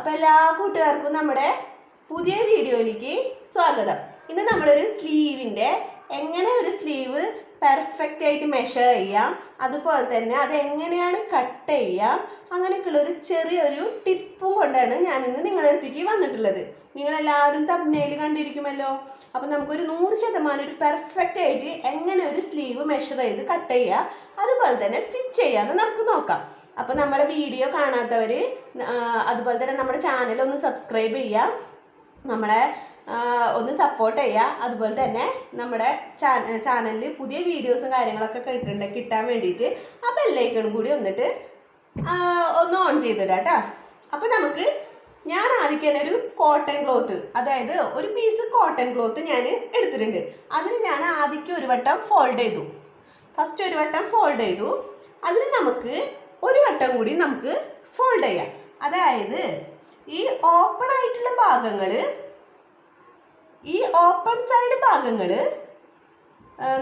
അപ്പോൾ എല്ലാ കൂട്ടുകാർക്കും നമ്മുടെ പുതിയ വീഡിയോയിലേക്ക് സ്വാഗതം. ഇന്ന് നമ്മളൊരു സ്ലീവിന്റെ എങ്ങനെ ഒരു സ്ലീവ് പെർഫെക്റ്റ് ആയിട്ട് മെഷർ ചെയ്യാം. അതുപോലെ തന്നെ അത് എങ്ങനെയാണ് കട്ട് ചെയ്യാം. അങ്ങനെയൊക്കെയുള്ള ഒരു ചെറിയൊരു ടിപ്പും കൊണ്ടാണ് ഞാനിന്ന് നിങ്ങളുടെ അടുത്തേക്ക് വന്നിട്ടുള്ളത്. നിങ്ങളെല്ലാവരും തബ്നയിൽ കണ്ടിരിക്കുമല്ലോ. അപ്പോൾ നമുക്കൊരു നൂറ് ശതമാനം ഒരു പെർഫെക്റ്റ് ആയിട്ട് എങ്ങനെ ഒരു സ്ലീവ് മെഷർ ചെയ്ത് കട്ട് ചെയ്യുക അതുപോലെ തന്നെ സ്റ്റിച്ച് ചെയ്യാമെന്ന് നമുക്ക് നോക്കാം. അപ്പോൾ നമ്മുടെ വീഡിയോ കാണാത്തവർ അതുപോലെ തന്നെ നമ്മുടെ ചാനൽ ഒന്ന് സബ്സ്ക്രൈബ് ചെയ്യുക നമ്മളെ ഒന്ന് സപ്പോർട്ട് ചെയ്യുക അതുപോലെ തന്നെ നമ്മുടെ ചാനലിൽ പുതിയ വീഡിയോസും കാര്യങ്ങളൊക്കെ കിട്ടുന്നുണ്ട് കിട്ടാൻ വേണ്ടിയിട്ട് ആ ബെല്ലൈക്കൺ കൂടി വന്നിട്ട് ഒന്ന് ഓൺ ചെയ്തിടാം കേട്ടോ അപ്പോൾ നമുക്ക് ഞാൻ ആദ്യം തന്നെ ഒരു കോട്ടൺ ക്ലോത്ത് അതായത് ഒരു പീസ് കോട്ടൺ ക്ലോത്ത് ഞാൻ എടുത്തിട്ടുണ്ട്. അതിന് ഞാൻ ആദ്യം ഒരു വട്ടം ഫോൾഡ് ചെയ്തു. ഫസ്റ്റ് ഒരു വട്ടം ഫോൾഡ് ചെയ്തു. അതിന് നമുക്ക് ഒരു വട്ടം കൂടി നമുക്ക് ഫോൾഡ് ചെയ്യാം. അതായത് ഈ ഓപ്പൺ ആയിട്ടുള്ള ഭാഗങ്ങൾ ഈ ഓപ്പൺ സൈഡ് ഭാഗങ്ങൾ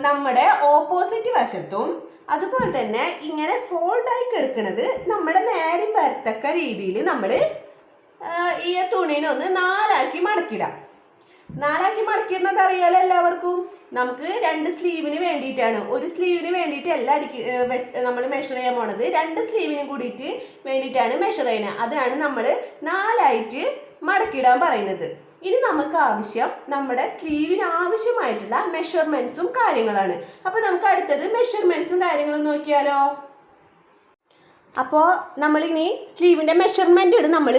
നമ്മുടെ ഓപ്പോസിറ്റ് വശത്തും അതുപോലെ തന്നെ ഇങ്ങനെ ഫോൾഡായി കിടക്കുന്നത് നമ്മുടെ നേരെ വരത്തക്ക രീതിയിൽ നമ്മൾ ഈ തുണീനൊന്ന് നാലാക്കി മടക്കിടാം. നാലാക്കി മടക്കിയിടുന്നത് അറിയാലോ എല്ലാവർക്കും? നമുക്ക് രണ്ട് സ്ലീവിന് വേണ്ടിയിട്ടാണ്. ഒരു സ്ലീവിന് വേണ്ടിയിട്ട് എല്ലാം അടിക്ക് നമ്മൾ മെഷർ ചെയ്യാൻ പോണത്. രണ്ട് സ്ലീവിനും കൂടിയിട്ട് വേണ്ടിയിട്ടാണ് മെഷർ ചെയ്യുന്നത്. അതാണ് നമ്മൾ നാലായിട്ട് മടക്കിയിടാൻ പറയുന്നത്. ഇനി നമുക്ക് ആവശ്യം നമ്മുടെ സ്ലീവിന് ആവശ്യമായിട്ടുള്ള മെഷർമെന്റ്സും കാര്യങ്ങളാണ്. അപ്പോൾ നമുക്ക് അടുത്തത് മെഷർമെന്റ്സും കാര്യങ്ങളും നോക്കിയാലോ. അപ്പോൾ നമ്മളിനി സ്ലീവിന്റെ മെഷർമെന്റ് മെഷർമെന്റ് നമ്മൾ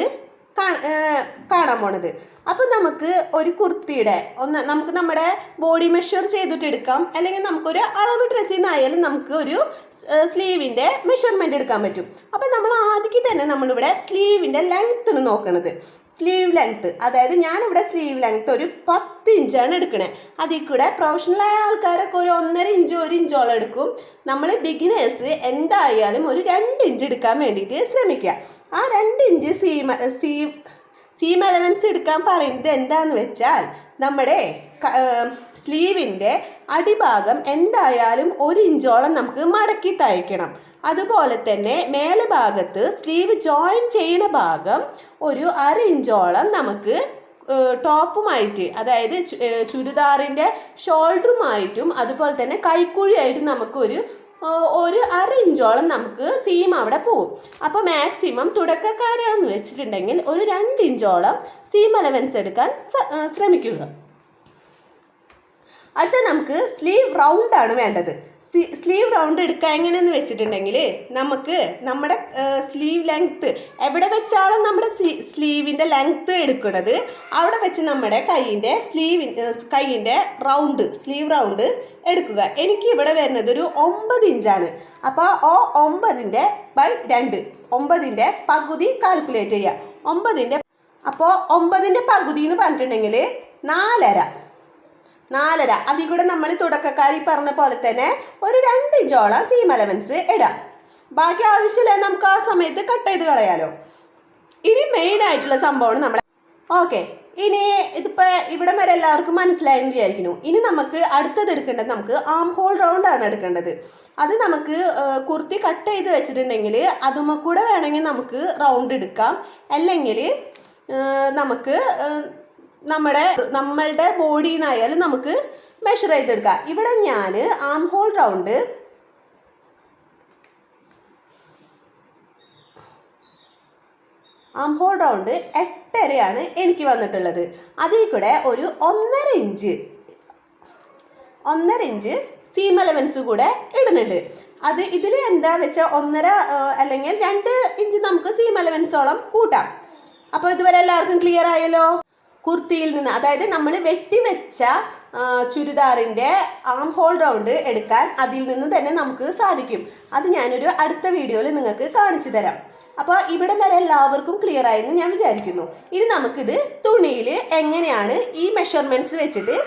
കാണാൻ പോണത്. അപ്പോൾ നമുക്ക് ഒരു കുർത്തിയുടെ ഒന്ന് നമുക്ക് നമ്മുടെ ബോഡി മെഷർ ചെയ്തിട്ട് എടുക്കാം. അല്ലെങ്കിൽ നമുക്കൊരു അളവ് ഡ്രസ്സിൽ നിന്നായാലും നമുക്ക് ഒരു സ്ലീവിന്റെ മെഷർമെന്റ് എടുക്കാൻ പറ്റും. അപ്പോൾ നമ്മൾ ആദ്യം തന്നെ നമ്മളിവിടെ സ്ലീവിന്റെ ലെങ്ത് നോക്കണത്. സ്ലീവ് ലെങ്ത്ത് അതായത് ഞാനിവിടെ സ്ലീവ് ലെങ്ത്ത് ഒരു പത്ത് ഇഞ്ചാണ് എടുക്കണേ. അതിൽ കൂടെ പ്രൊഫഷണലായ ആൾക്കാരൊക്കെ ഒരു ഒന്നര ഇഞ്ച് ഒരു ഇഞ്ചോളം എടുക്കും. നമ്മൾ ബിഗിനേഴ്സ് എന്തായാലും ഒരു രണ്ട് ഇഞ്ച് എടുക്കാൻ വേണ്ടിയിട്ട് ശ്രമിക്കുക. ആ രണ്ട് ഇഞ്ച് സീമ സീ സീം എലവൻസ് എടുക്കാൻ പറയുന്നത് എന്താണെന്ന് വെച്ചാൽ നമ്മുടെ സ്ലീവിന്റെ അടിഭാഗം എന്തായാലും ഒരു ഇഞ്ചോളം നമുക്ക് മടക്കി തയ്ക്കണം. അതുപോലെ തന്നെ മേലെ ഭാഗത്ത് സ്ലീവ് ജോയിൻ ചെയ്യുന്ന ഭാഗം ഒരു അര ഇഞ്ചോളം നമുക്ക് ടോപ്പുമായിട്ട് അതായത് ചുരിദാറിന്റെ ഷോൾഡറുമായിട്ടും അതുപോലെ തന്നെ കൈക്കുഴിയായിട്ടും നമുക്കൊരു ഒരു അര ഇഞ്ചോളം നമുക്ക് സീം അവിടെ പോവും. അപ്പോൾ മാക്സിമം തുടക്കക്കാരാണെന്ന് വെച്ചിട്ടുണ്ടെങ്കിൽ ഒരു രണ്ട് ഇഞ്ചോളം സീം അലവൻസ് എടുക്കാൻ ശ്രമിക്കുക. അടുത്ത നമുക്ക് സ്ലീവ് റൗണ്ട് ആണ് വേണ്ടത്. സ്ലീവ് റൗണ്ട് എടുക്കുക എങ്ങനെയെന്ന് വെച്ചിട്ടുണ്ടെങ്കിൽ നമുക്ക് നമ്മുടെ സ്ലീവ് ലെങ്ത്ത് എവിടെ വെച്ചാണോ നമ്മുടെ സ്ലീവിന്റെ ലെങ്ത്ത് എടുക്കുന്നത്? അവിടെ വെച്ച് നമ്മുടെ കൈയിന്റെ സ്ലീവി കൈയിന്റെ റൗണ്ട് സ്ലീവ് റൗണ്ട് എടുക്കുക. എനിക്ക് ഇവിടെ വരുന്നത് ഒരു ഒമ്പത് ഇഞ്ചാണ്. അപ്പോൾ ഓ ഒമ്പതിന്റെ ബൈ രണ്ട് ഒമ്പതിന്റെ പകുതി കാൽക്കുലേറ്റ് ചെയ്യുക. ഒമ്പതിന്റെ അപ്പോൾ ഒമ്പതിന്റെ പകുതി എന്ന് പറഞ്ഞിട്ടുണ്ടെങ്കിൽ നാലര. നാലര. അതിൽ കൂടെ നമ്മൾ തുടക്കക്കാരി പറഞ്ഞ പോലെ തന്നെ ഒരു രണ്ട് ഇഞ്ചോളം സീം അലവൻസ് ഇടാം. ബാക്കി ആവശ്യമില്ല നമുക്ക് ആ സമയത്ത് കട്ട് ചെയ്ത് കളയാലോ. ഇനി മെയിൻ ആയിട്ടുള്ള സംഭവമാണ് നമ്മൾ ഓക്കെ ഇനി ഇതിപ്പോൾ ഇവിടെ വരെ എല്ലാവർക്കും മനസ്സിലായെന്ന് വിചാരിക്കുന്നു. ഇനി നമുക്ക് അടുത്തത് എടുക്കേണ്ടത് നമുക്ക് ആം ഹോൾ റൗണ്ടാണ് എടുക്കേണ്ടത്. അത് നമുക്ക് കുർത്തി കട്ട് ചെയ്ത് വെച്ചിട്ടുണ്ടെങ്കിൽ അതുമ്മ കൂടെ വേണമെങ്കിൽ നമുക്ക് റൗണ്ട് എടുക്കാം. അല്ലെങ്കിൽ നമുക്ക് നമ്മുടെ നമ്മളുടെ ബോഡിയിൽ നിന്നായാലും നമുക്ക് മെഷർ ചെയ്തെടുക്കാം. ഇവിടെ ഞാൻ arm hole round arm hole round എട്ടരയാണ് എനിക്ക് വന്നിട്ടുള്ളത്. അതിൽ കൂടെ ഒരു ഒന്നര ഇഞ്ച് ഒന്നര ഇഞ്ച് സീം അലവൻസ് കൂടെ ഇടുന്നുണ്ട്. അത് ഇതിൽ എന്താ വെച്ചാൽ ഒന്നര അല്ലെങ്കിൽ രണ്ട് ഇഞ്ച് നമുക്ക് സീം അലവൻസോളം കൂട്ടാം. അപ്പോൾ ഇതുവരെ എല്ലാവർക്കും ക്ലിയർ ആയല്ലോ? കുർത്തിയിൽ നിന്ന് അതായത് നമ്മൾ വെട്ടി വെച്ച ചുരിദാറിന്റെ ആം ഹോൾ റൗണ്ട് എടുക്കാൻ അതിൽ നിന്ന് തന്നെ നമുക്ക് സാധിക്കും. അത് ഞാനൊരു അടുത്ത വീഡിയോയിൽ നിങ്ങൾക്ക് കാണിച്ചു തരാം. അപ്പോൾ ഇവിടെ വരെ എല്ലാവർക്കും ക്ലിയർ ആയെന്ന് ഞാൻ വിചാരിക്കുന്നു. ഇനി നമുക്കിത് തുണിയിൽ എങ്ങനെയാണ് ഈ മെഷർമെന്റ്സ് വെച്ചിട്ട്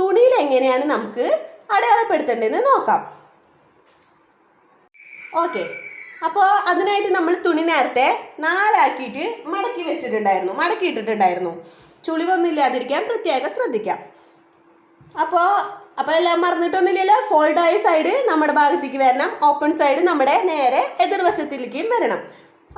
തുണിയിൽ എങ്ങനെയാണ് നമുക്ക് അടയാളപ്പെടുത്തേണ്ടതെന്ന് നോക്കാം. ഓക്കെ അപ്പോൾ അതിനായിട്ട് നമ്മൾ തുണി നേരത്തെ നാലാക്കിയിട്ട് മടക്കി വെച്ചിട്ടുണ്ടായിരുന്നു മടക്കി ഇട്ടിട്ടുണ്ടായിരുന്നു ചുളിവൊന്നും ഇല്ലാതിരിക്കാൻ പ്രത്യേകം ശ്രദ്ധിക്കാം. അപ്പോൾ അപ്പോൾ എല്ലാം മറന്നിട്ടൊന്നുമില്ലല്ലോ? ഫോൾഡായ സൈഡ് നമ്മുടെ ഭാഗത്തേക്ക് വരണം. ഓപ്പൺ സൈഡ് നമ്മുടെ നേരെ എതിർവശത്തിലേക്കും വരണം.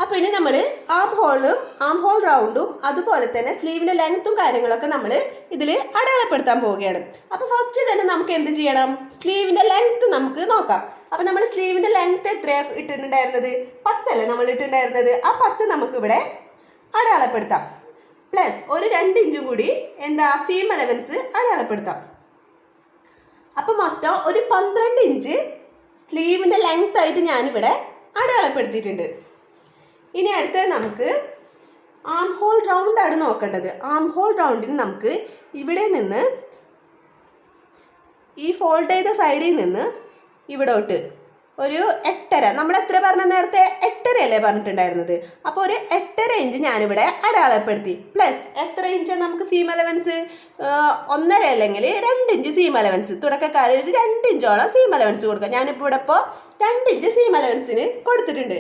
അപ്പോൾ ഇനി നമ്മൾ ആം ഹോളും ആം ഹോൾ റൗണ്ടും അതുപോലെ തന്നെ സ്ലീവിന്റെ ലെങ്ത്തും കാര്യങ്ങളൊക്കെ നമ്മൾ ഇതിൽ അടയാളപ്പെടുത്താൻ പോവുകയാണ്. അപ്പോൾ ഫസ്റ്റ് തന്നെ നമുക്ക് എന്ത് ചെയ്യണം? സ്ലീവിന്റെ ലെങ്ത്ത് നമുക്ക് നോക്കാം. അപ്പോൾ നമ്മൾ സ്ലീവിന്റെ ലെങ്ത്ത് എത്രയാണ് ഇട്ടിട്ടുണ്ടായിരുന്നത്? പത്തല്ലേ നമ്മൾ ഇട്ടിട്ടുണ്ടായിരുന്നത്? ആ പത്ത് നമുക്കിവിടെ അടയാളപ്പെടുത്താം. പ്ലസ് ഒരു രണ്ട് ഇഞ്ചും കൂടി എന്താ സീം അലവൻസ് അടയാളപ്പെടുത്താം. അപ്പോൾ മൊത്തം ഒരു പന്ത്രണ്ട് ഇഞ്ച് സ്ലീവിന്റെ ലെങ്ത് ആയിട്ട് ഞാനിവിടെ അടയാളപ്പെടുത്തിയിട്ടുണ്ട്. ഇനി അടുത്തത് നമുക്ക് ആം ഹോൾ ആണ് നോക്കേണ്ടത്. ആം ഹോൾ റൗണ്ടിന് നമുക്ക് ഇവിടെ നിന്ന് ഈ ഫോൾഡ് ചെയ്ത സൈഡിൽ നിന്ന് ഇവിടോട്ട് ഒരു എട്ടര. നമ്മൾ എത്ര പറഞ്ഞ നേരത്തെ എട്ടരയല്ലേ പറഞ്ഞിട്ടുണ്ടായിരുന്നത്? അപ്പോൾ ഒരു എട്ടര ഇഞ്ച് ഞാനിവിടെ അടയാളപ്പെടുത്തി. പ്ലസ് എത്ര ഇഞ്ചാണ് നമുക്ക് സീം അലവൻസ് ഒന്നര അല്ലെങ്കിൽ രണ്ട് ഇഞ്ച് സീം അലവൻസ് തുടക്കക്കാർ ഒരു രണ്ട് ഇഞ്ചോളം സീം അലവൻസ് കൊടുക്കുക. ഞാനിപ്പോൾ ഇവിടെ ഇപ്പോൾ രണ്ട് ഇഞ്ച് സീം അലവൻസിന് കൊടുത്തിട്ടുണ്ട്.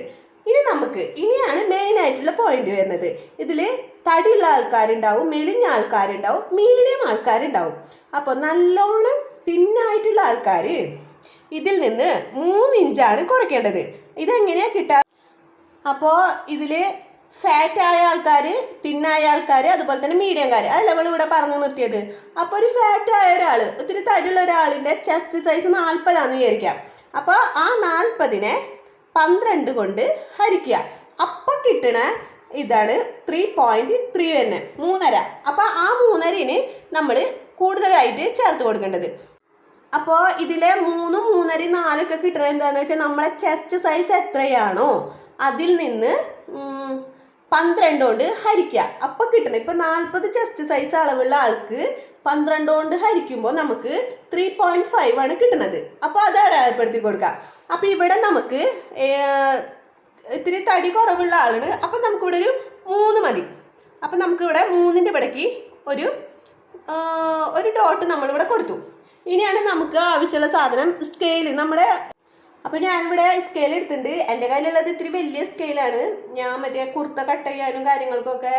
ഇനി നമുക്ക് ഇനിയാണ് മെയിൻ ആയിട്ടുള്ള പോയിന്റ് വരുന്നത്. ഇതിൽ തടിയുള്ള ആൾക്കാരുണ്ടാവും മെലിഞ്ഞ ആൾക്കാരുണ്ടാവും മീഡിയം ആൾക്കാരുണ്ടാവും. അപ്പോൾ നല്ലോണം തിന്നായിട്ടുള്ള ആൾക്കാർ ഇതിൽ നിന്ന് മൂന്ന് ഇഞ്ചാണ് കുറയ്ക്കേണ്ടത്. ഇതെങ്ങനെയാണ് കിട്ടുക അപ്പോൾ ഇതിൽ ഫാറ്റ് ആയ ആൾക്കാർ തിന്നായ ആൾക്കാർ അതുപോലെ തന്നെ മീഡിയംകാർ അതല്ല നമ്മൾ ഇവിടെ പറഞ്ഞു നിർത്തിയത്? അപ്പോൾ ഒരു ഫാറ്റ് ആയ ഒരാൾ ഒത്തിരി തടിയുള്ള ഒരാളിന്റെ ചെസ്റ്റ് സൈസ് നാൽപ്പതാണെന്ന് വിചാരിക്കാം. അപ്പോൾ ആ നാൽപ്പതിനെ പന്ത്രണ്ട് കൊണ്ട് ഹരിക്കുക. അപ്പം കിട്ടണ ഇതാണ് ത്രീ പോയിന്റ് ത്രീ തന്നെ മൂന്നര. അപ്പോൾ ആ മൂന്നരന് നമ്മൾ കൂടുതലായിട്ട് ചേർത്ത് കൊടുക്കേണ്ടത്. അപ്പോൾ ഇതിലെ മൂന്നും മൂന്നര നാലൊക്കെ കിട്ടണത് എന്താണെന്ന് വെച്ചാൽ നമ്മളെ ചെസ്റ്റ് സൈസ് എത്രയാണോ അതിൽ നിന്ന് പന്ത്രണ്ട് കൊണ്ട് ഹരിക്കുക അപ്പോൾ കിട്ടണം. ഇപ്പോൾ നാൽപ്പത് ചെസ്റ്റ് സൈസ് അളവുള്ള ആൾക്ക് പന്ത്രണ്ട് കൊണ്ട് ഹരിക്കുമ്പോൾ നമുക്ക് ത്രീ പോയിന്റ് ഫൈവ് ആണ് കിട്ടുന്നത് അപ്പോൾ അത് അടയാളപ്പെടുത്തി കൊടുക്കുക അപ്പോൾ ഇവിടെ നമുക്ക് ഇത്തിരി തടി കുറവുള്ള ആളാണ്. അപ്പം നമുക്കിവിടെ ഒരു മൂന്ന് മതി. അപ്പം നമുക്കിവിടെ മൂന്നിന്റെ ഇവിടേക്ക് ഒരു ഒരു ഡോട്ട് നമ്മളിവിടെ കൊടുത്തു. ഇനിയാണ് നമുക്ക് ആവശ്യമുള്ള സാധനം സ്കെയിൽ നമ്മുടെ അപ്പോൾ ഞാനിവിടെ സ്കെയിൽ എടുത്തിട്ടുണ്ട്. എന്റെ കയ്യിലുള്ളത് ഇത്തിരി വലിയ സ്കെയിലാണ് ഞാൻ മറ്റേ കുർത്ത കട്ട് ചെയ്യാനും കാര്യങ്ങൾക്കൊക്കെ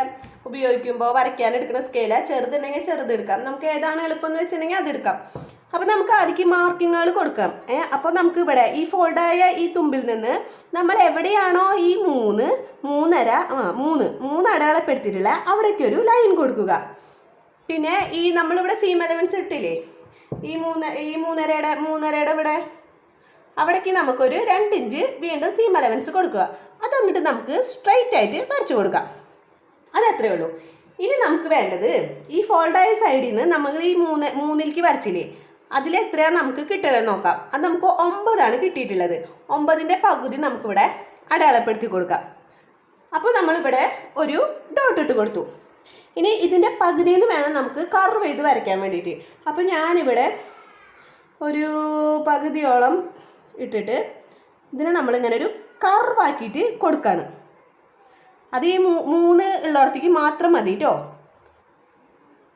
ഉപയോഗിക്കുമ്പോൾ വരയ്ക്കാൻ എടുക്കുന്ന സ്കെയിലാണ് ചെറുതുണ്ടെങ്കിൽ ചെറുത് എടുക്കാം. നമുക്ക് ഏതാണ് എളുപ്പം എന്ന് വെച്ചിട്ടുണ്ടെങ്കിൽ അതെടുക്കാം അപ്പോൾ നമുക്ക് ആദ്യം മാർക്കിങ്ങുകൾ കൊടുക്കാം. ഏ അപ്പോൾ നമുക്ക് ഇവിടെ ഈ ഫോൾഡായ ഈ തുമ്പിൽ നിന്ന് നമ്മൾ എവിടെയാണോ ഈ മൂന്ന് മൂന്നര ആ മൂന്ന് മൂന്ന് അടയാളപ്പെടുത്തിയിട്ടുള്ള അവിടേക്ക് ഒരു ലൈൻ കൊടുക്കുക. പിന്നെ ഈ നമ്മളിവിടെ സീം എലവൻസ് ഇട്ടില്ലേ? ഈ മൂന്ന് ഈ മൂന്നരയുടെ മൂന്നരയുടെ ഇവിടെ? അവിടേക്ക് നമുക്കൊരു രണ്ട് ഇഞ്ച് വീണ്ടും സീം അലവൻസ് കൊടുക്കുക. അത് എന്നിട്ട് നമുക്ക് സ്ട്രൈറ്റ് ആയിട്ട് വരച്ചു കൊടുക്കാം. അത് അത്രേ ഉള്ളൂ. ഇനി നമുക്ക് വേണ്ടത് ഈ ഫോൾഡായ സൈഡിൽ നിന്ന് നമ്മൾ ഈ മൂന്ന് മൂന്നിലേക്ക് വരച്ചില്ലേ? അതിൽ എത്രയാണ് നമുക്ക് കിട്ടണമെന്ന് നോക്കാം. അത് നമുക്ക് ഒമ്പതാണ് കിട്ടിയിട്ടുള്ളത്. ഒമ്പതിന്റെ പകുതി നമുക്കിവിടെ അടയാളപ്പെടുത്തി കൊടുക്കാം. അപ്പോൾ നമ്മളിവിടെ ഒരു ഡോട്ട് ഇട്ട് കൊടുത്തു. ഇനി ഇതിന്റെ പകുതിയിൽ നിന്ന് വേണം നമുക്ക് കർവ് ചെയ്ത് വരയ്ക്കാൻ വേണ്ടിയിട്ട്. അപ്പോൾ ഞാനിവിടെ ഒരു പകുതിയോളം ഇട്ടിട്ട് ഇതിനെ നമ്മളിങ്ങനെ ഒരു കർവാക്കിയിട്ട് കൊടുക്കുകയാണ് അത് ഈ മൂന്ന് ഉള്ളിടത്തേക്ക് മാത്രം മതി കേട്ടോ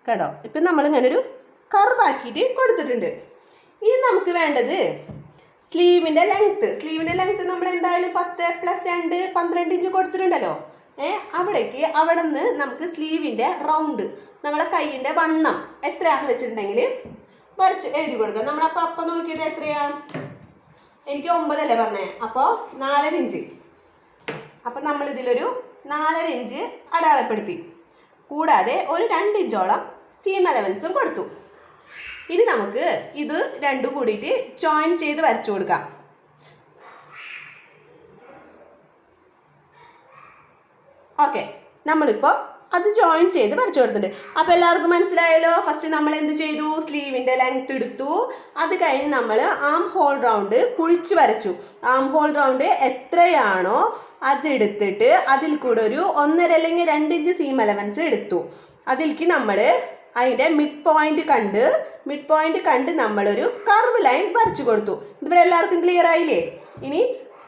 കേട്ടോ? ഇപ്പം നമ്മളിങ്ങനെ ഒരു കർവാക്കിയിട്ട് കൊടുത്തിട്ടുണ്ട്. ഇനി നമുക്ക് വേണ്ടത് സ്ലീവിന്റെ ലെങ്ത്ത് സ്ലീവിന്റെ ലെങ്ത്ത് നമ്മൾ എന്തായാലും പത്ത് പ്ലസ് രണ്ട് പന്ത്രണ്ട് ഇഞ്ച് കൊടുത്തിട്ടുണ്ടല്ലോ. അവിടേക്ക് അവിടെ നിന്ന് നമുക്ക് സ്ലീവിന്റെ റൗണ്ട് നമ്മളെ കൈയിന്റെ വണ്ണം എത്രയാണെന്ന് വെച്ചിട്ടുണ്ടെങ്കിൽ വരച്ച് എഴുതി കൊടുക്കുക നമ്മളപ്പോൾ അപ്പം നോക്കിയത് എത്രയാണ് എനിക്ക് ഒമ്പതല്ലേ പറഞ്ഞേ? അപ്പോൾ നാലര ഇഞ്ച്. അപ്പം നമ്മളിതിലൊരു നാലര ഇഞ്ച് അടയാളപ്പെടുത്തി. കൂടാതെ ഒരു രണ്ട് ഇഞ്ചോളം സീം അലവൻസും കൊടുത്തു. ഇനി നമുക്ക് ഇത് രണ്ടും കൂടിയിട്ട് ജോയിൻ ചെയ്ത് വരച്ചു കൊടുക്കാം. ഓക്കെ നമ്മളിപ്പോൾ അത് ജോയിൻ ചെയ്ത് വരച്ചു കൊടുത്തിട്ടുണ്ട്. അപ്പോൾ എല്ലാവർക്കും മനസ്സിലായല്ലോ? ഫസ്റ്റ് നമ്മൾ എന്ത് ചെയ്തു? സ്ലീവിന്റെ ലെങ്ത് എടുത്തു. അത് കഴിഞ്ഞ് നമ്മൾ ആം ഹോൾ റൗണ്ട് കുഴിച്ച് വരച്ചു. ആം ഹോൾ റൗണ്ട് എത്രയാണോ അതെടുത്തിട്ട് അതിൽ കൂടെ ഒരു ഒന്നര അല്ലെങ്കിൽ രണ്ട് ഇഞ്ച് സീം അലവൻസ് എടുത്തു. അതിലേക്ക് നമ്മൾ അതിന്റെ മിഡ് പോയിന്റ് കണ്ട് മിഡ് പോയിന്റ് കണ്ട് നമ്മളൊരു കർവ് ലൈൻ വരച്ചു കൊടുത്തു. ഇതുവരെ എല്ലാവർക്കും ക്ലിയർ ആയില്ലേ? ഇനി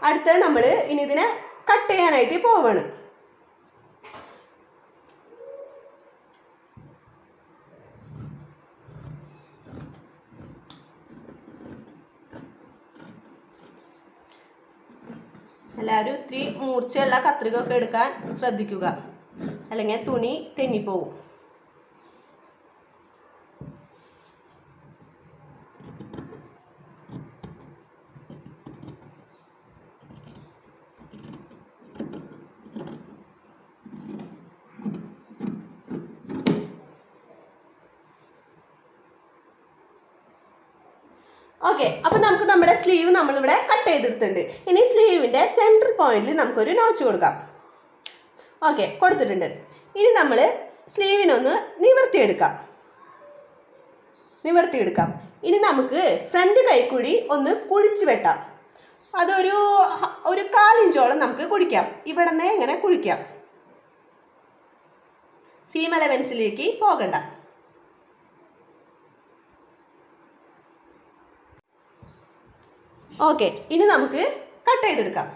അടുത്തത് നമ്മൾ ഇനി ഇതിനെ കട്ട് ചെയ്യാനായിട്ട് പോവാണ്. എല്ലാവരും ഇത്തിരി മൂർച്ചയുള്ള കത്രിക ഒക്കെ എടുക്കാൻ ശ്രദ്ധിക്കുക. അല്ലെങ്കിൽ തുണി തെന്നിപ്പോവും ഓക്കെ അപ്പോൾ നമുക്ക് നമ്മുടെ സ്ലീവ് നമ്മളിവിടെ കട്ട് ചെയ്തെടുത്തിട്ടുണ്ട്. ഇനി സ്ലീവിന്റെ സെൻട്രൽ പോയിന്റിൽ നമുക്കൊരു നോച്ച് കൊടുക്കാം. ഓക്കെ കൊടുത്തിട്ടുണ്ട്. ഇനി നമ്മൾ സ്ലീവിനൊന്ന് നിവർത്തിയെടുക്കാം. നിവർത്തിയെടുക്കാം. ഇനി നമുക്ക് ഫ്രണ്ട് കൈക്കുഴി ഒന്ന് കുഴിച്ച് വെട്ടാം. അതൊരു ഒരു കാലിഞ്ചോളം നമുക്ക് കുഴിക്കാം. ഇവിടെ നിന്ന് എങ്ങനെ കുഴിക്കാം സീം അലവൻസിലേക്ക് പോകണ്ട. ഓക്കെ ഇനി നമുക്ക് കട്ട് ചെയ്തെടുക്കാം.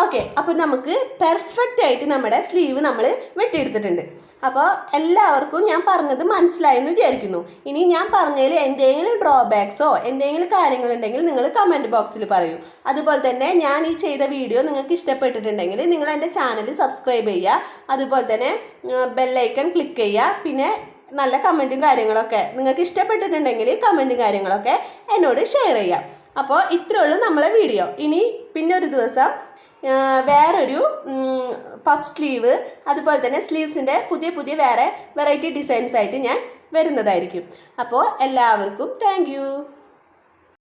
ഓക്കെ അപ്പോൾ നമുക്ക് പെർഫെക്റ്റ് ആയിട്ട് നമ്മുടെ സ്ലീവ് നമ്മൾ വെട്ടിയെടുത്തിട്ടുണ്ട്. അപ്പോൾ എല്ലാവർക്കും ഞാൻ പറഞ്ഞത് മനസ്സിലായെന്ന് വിചാരിക്കുന്നു. ഇനി ഞാൻ പറഞ്ഞതിൽ എന്തെങ്കിലും ഡ്രോബാക്സോ എന്തെങ്കിലും കാര്യങ്ങളുണ്ടെങ്കിൽ നിങ്ങൾ കമന്റ് ബോക്സിൽ പറയൂ. അതുപോലെ തന്നെ ഞാൻ ഈ ചെയ്ത വീഡിയോ നിങ്ങൾക്ക് ഇഷ്ടപ്പെട്ടിട്ടുണ്ടെങ്കിൽ നിങ്ങൾ എന്റെ ചാനൽ സബ്സ്ക്രൈബ് ചെയ്യുക. അതുപോലെ തന്നെ ബെല്ലൈക്കൺ ക്ലിക്ക് ചെയ്യുക. പിന്നെ നല്ല കമന്റും കാര്യങ്ങളൊക്കെ നിങ്ങൾക്ക് ഇഷ്ടപ്പെട്ടിട്ടുണ്ടെങ്കിൽ കമന്റും കാര്യങ്ങളൊക്കെ എന്നോട് ഷെയർ ചെയ്യാം അപ്പോൾ ഇത്രയുള്ളൂ നമ്മളെ വീഡിയോ ഇനി പിന്നെ ഒരു ദിവസം വേറൊരു പഫ് സ്ലീവ് അതുപോലെ തന്നെ സ്ലീവ്സിന്റെ പുതിയ പുതിയ വേറെ വെറൈറ്റി ഡിസൈൻസ് ആയിട്ട് ഞാൻ വരുന്നതായിരിക്കും. അപ്പോൾ എല്ലാവർക്കും താങ്ക്